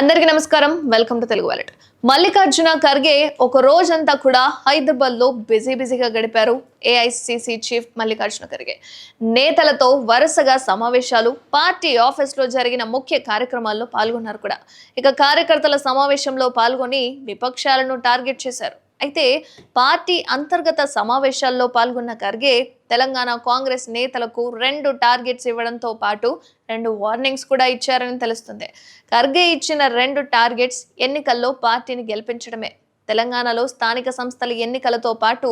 అందరికీ నమస్కారం. Welcome to Telugu wallet. Mallikarjuna Kharge ఒక రోజంతా కూడా హైదరాబాద్లో బిజీ బిజీగా గడిపారు ఏఐసిసి చీఫ్ మల్లికార్జున ఖర్గే. నేతలతో వరుసగా సమావేశాలు పార్టీ ఆఫీస్లో జరిగిన ముఖ్య కార్యక్రమాల్లో పాల్గొన్నారు కూడా. ఇక కార్యకర్తల సమావేశంలో పాల్గొని విపక్షాలను టార్గెట్ చేశారు. అయితే పార్టీ అంతర్గత సమావేశాల్లో పాల్గొన్న ఖర్గే తెలంగాణ కాంగ్రెస్ నేతలకు రెండు టార్గెట్స్ ఇవ్వడంతో పాటు రెండు వార్నింగ్స్ కూడా ఇచ్చారని తెలుస్తుంది. ఖర్గే ఇచ్చిన రెండు టార్గెట్స్ ఎన్నికల్లో పార్టీని గెలిపించడమే. తెలంగాణలో స్థానిక సంస్థల ఎన్నికలతో పాటు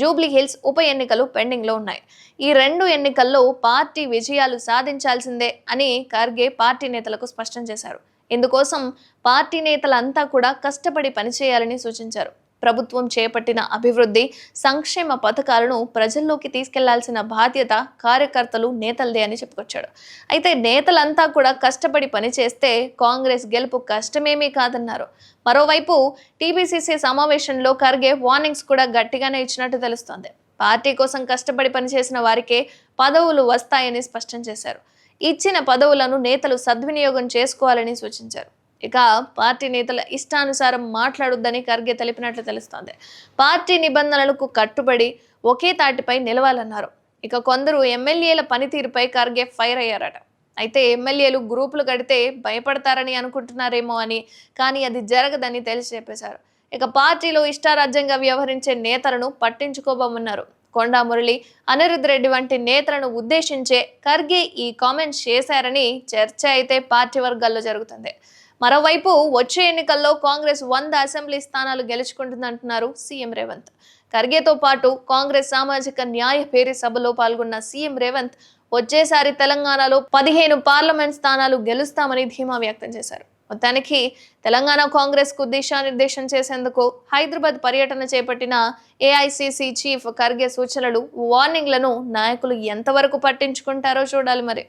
జూబ్లీ హిల్స్ ఉప ఎన్నికలు పెండింగ్లో ఉన్నాయి. ఈ రెండు ఎన్నికల్లో పార్టీ విజయాలు సాధించాల్సిందే అని ఖర్గే పార్టీ నేతలకు స్పష్టం చేశారు. ఇందుకోసం పార్టీ నేతలంతా కూడా కష్టపడి పనిచేయాలని సూచించారు. ప్రభుత్వం చేపట్టిన అభివృద్ధి సంక్షేమ పథకాలను ప్రజల్లోకి తీసుకెళ్ళాల్సిన బాధ్యత కార్యకర్తలు నేతలదే అని చెప్పుకొచ్చాడు. అయితే నేతలంతా కూడా కష్టపడి పనిచేస్తే కాంగ్రెస్ గెలుపు కష్టమేమీ కాదన్నారు. మరోవైపు టీపీసీసీ సమావేశంలో ఖర్గే వార్నింగ్స్ కూడా గట్టిగానే ఇచ్చినట్టు తెలుస్తోంది. పార్టీ కోసం కష్టపడి పనిచేసిన వారికే పదవులు వస్తాయని స్పష్టం చేశారు. ఇచ్చిన పదవులను నేతలు సద్వినియోగం చేసుకోవాలని సూచించారు. ఇక పార్టీ నేతల ఇష్టానుసారం మాట్లాడొద్దని ఖర్గే తెలిపినట్లు తెలుస్తోంది. పార్టీ నిబంధనలకు కట్టుబడి ఒకే తాటిపై నిలవాలన్నారు. ఇక కొందరు ఎమ్మెల్యేల పనితీరుపై ఖర్గే ఫైర్ అయ్యారట. అయితే ఎమ్మెల్యేలు గ్రూపులు కడితే భయపడతారని అనుకుంటున్నారేమో అని కానీ అది జరగదని తెలిసి చెప్పేశారు. ఇక పార్టీలో ఇష్టారాజ్యంగా వ్యవహరించే నేతలను పట్టించుకోబోమన్నారు. కొండా మురళి అనిరుద్ రెడ్డి వంటి నేతలను ఉద్దేశించే ఖర్గే ఈ కామెంట్స్ చేశారని చర్చ అయితే పార్టీ వర్గాల్లో జరుగుతుంది. మరోవైపు వచ్చే ఎన్నికల్లో కాంగ్రెస్ వంద అసెంబ్లీ స్థానాలు గెలుచుకుంటుందంటున్నారు సీఎం రేవంత్. ఖర్గేతో పాటు కాంగ్రెస్ సామాజిక న్యాయ పేరు సభలో పాల్గొన్న సీఎం రేవంత్ వచ్చేసారి తెలంగాణలో పదిహేను పార్లమెంట్ స్థానాలు గెలుస్తామని ధీమా వ్యక్తం చేశారు. మొత్తానికి తెలంగాణ కాంగ్రెస్కు దిశానిర్దేశం చేసేందుకు హైదరాబాద్ పర్యటన చేపట్టిన ఏఐసిసి చీఫ్ ఖర్గే సూచనలు వార్నింగ్లను నాయకులు ఎంతవరకు పట్టించుకుంటారో చూడాలి మరి.